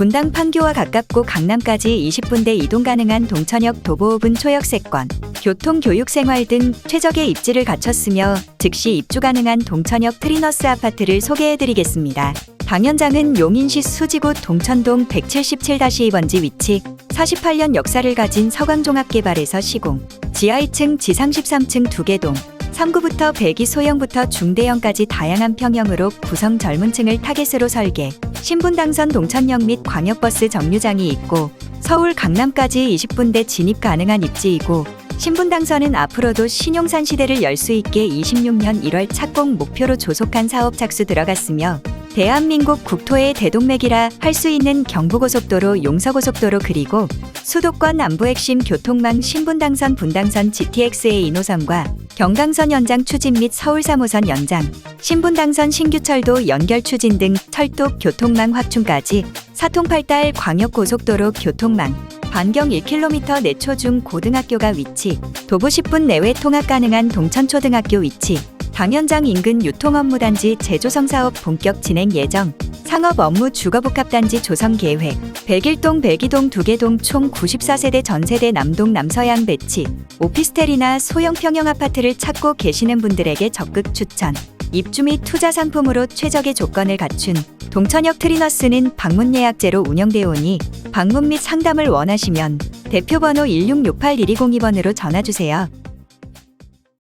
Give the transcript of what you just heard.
분당 판교와 가깝고 강남까지 20분대 이동 가능한 동천역 도보읍은 초역세권, 교통, 교육, 생활 등 최적의 입지를 갖췄으며 즉시 입주 가능한 동천역 트리너스 아파트를 소개해드리겠습니다. 당현장은 용인시 수지구 동천동 177-2번지 위치 48년 역사를 가진 서강종합개발에서 시공 지하 2층 지상 13층 2개동 3구부터 102 소형부터 중대형까지 다양한 평형으로 구성 젊은 층을 타겟으로 설계. 신분 당선 동천역 및 광역버스 정류장이 있고 서울 강남까지 20분대 진입 가능한 입지이고 신분 당선은 앞으로도 신용산 시대를 열 수 있게 26년 1월 착공 목표로 조속한 사업 착수 들어갔으며 대한민국 국토의 대동맥이라 할 수 있는 경부고속도로 용서고속도로 그리고 수도권 남부 핵심 교통망 신분당선 분당선 GTX-A 2호선과 경강선 연장 추진 및 서울 3호선 연장, 신분당선 신규철도 연결 추진 등 철도 교통망 확충까지 사통팔달 광역고속도로 교통망, 반경 1km 내초 중 고등학교가 위치, 도보 10분 내외 통학 가능한 동천초등학교 위치, 당현장 인근 유통 업무단지 제조성 사업 본격 진행 예정, 상업 업무 주거복합단지 조성 계획, 백일동 백이동 두개동 총 94세대 전세대 남동 남서양 배치, 오피스텔이나 소형 평형 아파트를 찾고 계시는 분들에게 적극 추천. 입주 및 투자 상품으로 최적의 조건을 갖춘 동천역 트리너스는 방문 예약제로 운영되어 오니 방문 및 상담을 원하시면 대표번호 1668-1202번으로 전화주세요.